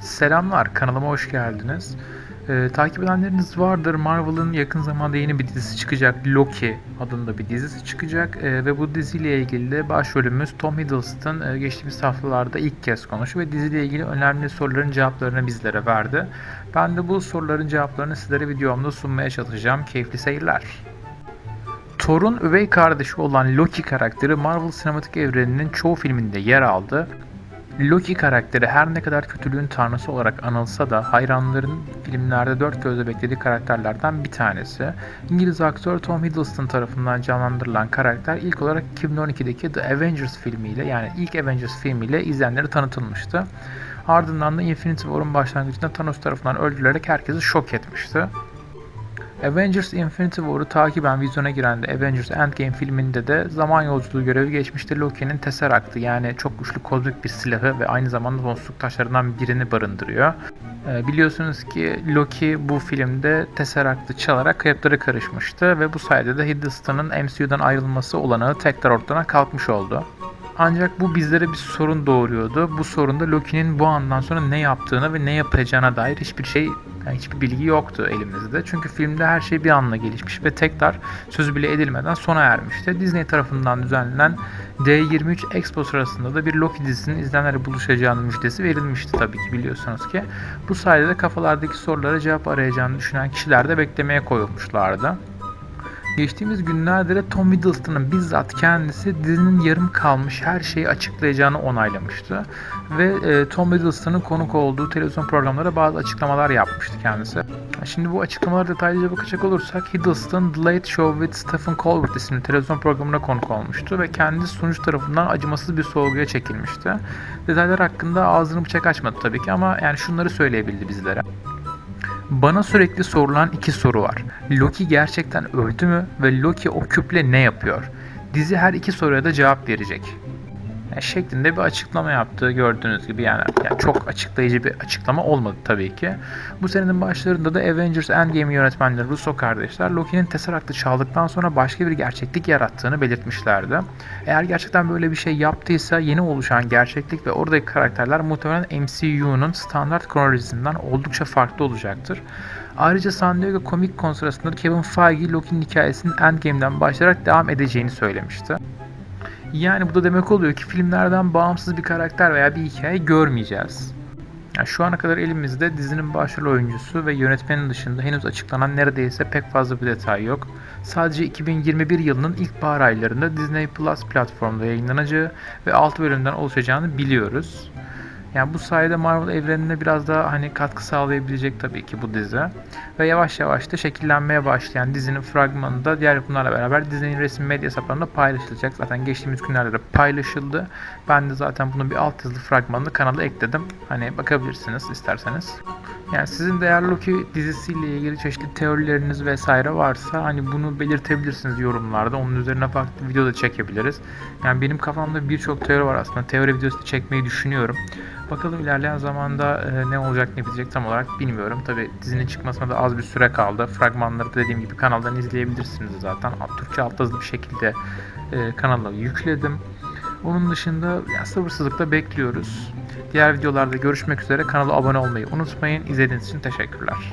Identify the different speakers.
Speaker 1: Selamlar, kanalıma hoş geldiniz. Ee, takip edenleriniz vardır. Marvel'ın yakın zamanda yeni bir dizisi çıkacak. Loki adında bir dizisi çıkacak. Ee, ve bu diziyle ilgili de başrolümüz Tom Hiddleston e, geçtiğimiz haftalarda ilk kez konuştu ve diziyle ilgili önemli soruların cevaplarını bizlere verdi. Ben de bu soruların cevaplarını sizlere videomda sunmaya çalışacağım. Keyifli seyirler. Thor'un üvey kardeşi olan Loki karakteri Marvel sinematik evreninin çoğu filminde yer aldı. Loki karakteri her ne kadar kötülüğün tanrısı olarak anılsa da hayranların filmlerde dört gözle beklediği karakterlerden bir tanesi. İngiliz aktör Tom Hiddleston tarafından canlandırılan karakter ilk olarak 2012'deki The Avengers filmiyle yani ilk Avengers filmiyle izleyenlere tanıtılmıştı. Ardından da Infinity War'un başlangıcında Thanos tarafından öldürülerek herkesi şok etmişti. Avengers Infinity War'u takiben vizyona giren de Avengers Endgame filminde de zaman yolculuğu görevi geçmişti Loki'nin Tesseract'ı yani çok güçlü kozmik bir silahı ve aynı zamanda sonsuzluk taşlarından birini barındırıyor. Ee, biliyorsunuz ki Loki bu filmde Tesseract'ı çalarak kayıplara karışmıştı ve bu sayede de Hiddleston'ın MCU'dan ayrılması olanağı tekrar ortadan kalkmış oldu. Ancak bu bizlere bir sorun doğuruyordu. Bu sorunda Loki'nin bu andan sonra ne yaptığına ve ne yapacağına dair hiçbir şey, yani hiçbir bilgi yoktu elimizde. Çünkü filmde her şey bir anla gelişmiş ve tekrar sözü bile edilmeden sona ermişti. Disney tarafından düzenlenen D23 Expo sırasında da bir Loki dizisinin izleyenlere buluşacağının müjdesi verilmişti tabii ki biliyorsunuz ki. Bu sayede de kafalardaki sorulara cevap arayacağını düşünen kişiler de beklemeye koyulmuşlardı. Geçtiğimiz günlerde de Tom Hiddleston'ın bizzat kendisi dizinin yarım kalmış her şeyi açıklayacağını onaylamıştı. Ve e, Tom Hiddleston'ın konuk olduğu televizyon programlara bazı açıklamalar yapmıştı kendisi. Şimdi bu açıklamalara detaylıca bakacak olursak Hiddleston The Late Show with Stephen Colbert isimli televizyon programına konuk olmuştu ve kendisi sunucu tarafından acımasız bir sorguya çekilmişti. Detaylar hakkında ağzını bıçak açmadı tabii ki ama yani şunları söyleyebildi bizlere. Bana sürekli sorulan iki soru var. Loki gerçekten öldü mü ve Loki o küple ne yapıyor? Dizi her iki soruya da cevap verecek. Yani şeklinde bir açıklama yaptığı gördüğünüz gibi yani, yani çok açıklayıcı bir açıklama olmadı tabii ki. Bu senenin başlarında da Avengers Endgame yönetmenleri Russo kardeşler Loki'nin Tesseract'ı çaldıktan sonra başka bir gerçeklik yarattığını belirtmişlerdi. Eğer gerçekten böyle bir şey yaptıysa yeni oluşan gerçeklik ve oradaki karakterler muhtemelen MCU'nun standart kronolojisinden oldukça farklı olacaktır. Ayrıca San Diego Comic Con sırasında Kevin Feige Loki'nin hikayesinin Endgame'den başlayarak devam edeceğini söylemişti. Yani bu da demek oluyor ki filmlerden bağımsız bir karakter veya bir hikaye görmeyeceğiz. Yani şu ana kadar elimizde dizinin başrol oyuncusu ve yönetmenin dışında henüz açıklanan neredeyse pek fazla bir detay yok. Sadece 2021 yılının ilk bahar aylarında Disney Plus platformda yayınlanacağı ve 6 bölümden oluşacağını biliyoruz. Yani bu sayede Marvel evrenine biraz daha hani katkı sağlayabilecek tabii ki bu dizi. Ve yavaş yavaş da şekillenmeye başlayan dizinin fragmanı da diğer yapımlarla beraber Disney'in resim medya hesaplarında paylaşılacak. Zaten geçtiğimiz günlerde de paylaşıldı. Ben de zaten bunun bir alt yazılı fragmanını kanala ekledim. Hani bakabilirsiniz isterseniz. Yani sizin değerli Loki dizisiyle ilgili çeşitli teorileriniz vesaire varsa hani bunu belirtebilirsiniz yorumlarda. Onun üzerine farklı video da çekebiliriz. Yani benim kafamda birçok teori var aslında. Teori videosu çekmeyi düşünüyorum. Bakalım ilerleyen zamanda e, ne olacak ne bitecek tam olarak bilmiyorum. Tabi dizinin çıkmasına da az bir süre kaldı. Fragmanları da dediğim gibi kanaldan izleyebilirsiniz zaten. Türkçe alt yazılı bir şekilde e, kanala yükledim. Onun dışında ya, sabırsızlıkla bekliyoruz. Diğer videolarda görüşmek üzere. Kanala abone olmayı unutmayın. İzlediğiniz için teşekkürler.